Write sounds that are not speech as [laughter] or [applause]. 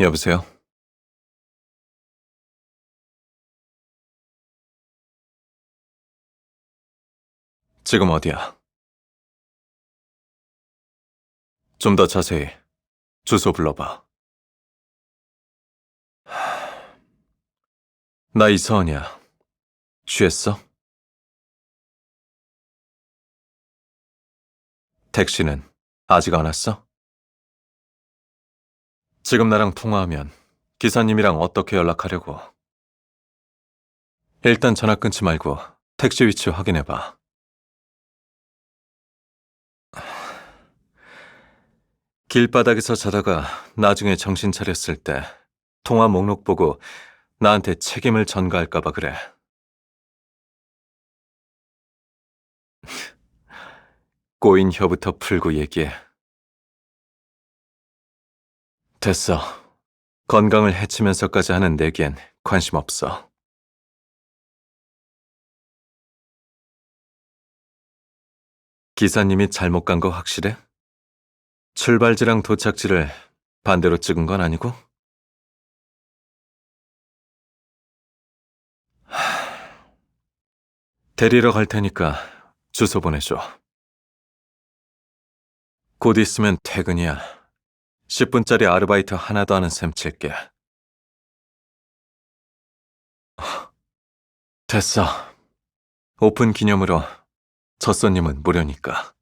여보세요? 지금 어디야? 좀 더 자세히 주소 불러봐. 하, 나 이서원이야. 취했어? 택시는 아직 안 왔어? 지금 나랑 통화하면 기사님이랑 어떻게 연락하려고? 일단 전화 끊지 말고 택시 위치 확인해봐. 길바닥에서 자다가 나중에 정신 차렸을 때 통화 목록 보고 나한테 책임을 전가할까봐 그래. [laughs] 꼬인 혀부터 풀고 얘기해. 됐어. 건강을 해치면서까지 하는 내겐 관심 없어. 기사님이 잘못 간 거 확실해? 출발지랑 도착지를 반대로 찍은 건 아니고? 하... 데리러 갈 테니까 주소 보내줘. 곧 있으면 퇴근이야. 10분짜리 아르바이트 하나도 하는 셈 칠게. 됐어. 오픈 기념으로 첫 손님은 무료니까.